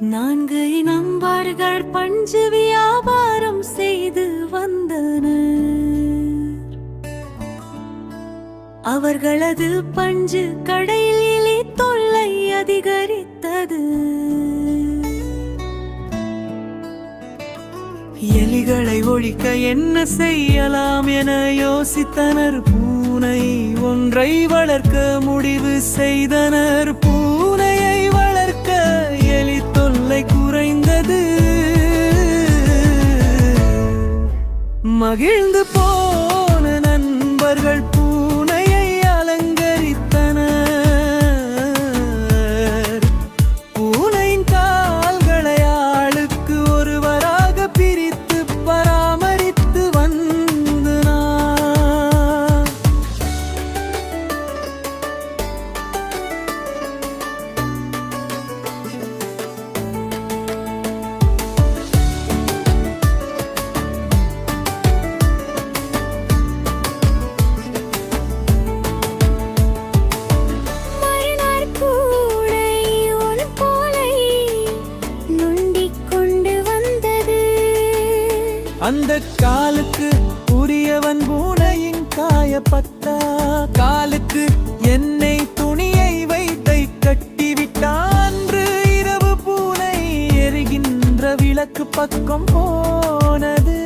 நான்கு நம்பார்கள் பஞ்சு வியாபாரம் செய்து வந்தனர். அவர்களது பஞ்சு கடையில் தொல்லை அதிகரித்தது. எலிகளை ஒழிக்க என்ன செய்யலாம் என யோசித்தனர். பூனை ஒன்றை வளர்க்க முடிவு செய்தனர். பூ மகிழ்ந்து போன நண்பர்கள் அந்த காலுக்கு உரியவன் பூனையின் காயப்பட்டா. காலுக்கு எண்ணெய் துணியை வைத்தை கட்டிவிட்டான் இரவு பூனை எரிகின்ற விளக்கு பக்கம் போனது.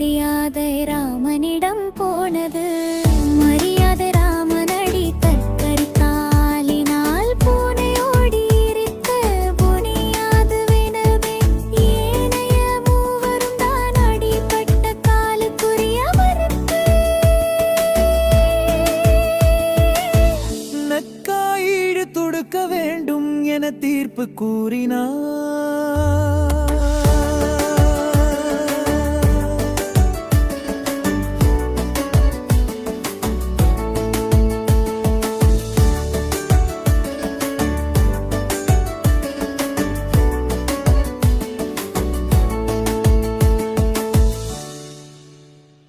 மரியாதை ராமனிடம் போனது. மரியாதை ராமனடி தற்கரித்தாலினால் பூனையோடி இருக்க புனியாது வினவே ஏனைய மூவரும் தான் அடிப்பட்ட காலுக்குரியவருக்கு நக்காயிடு துடுக்க வேண்டும் என தீர்ப்பு கூறினார்.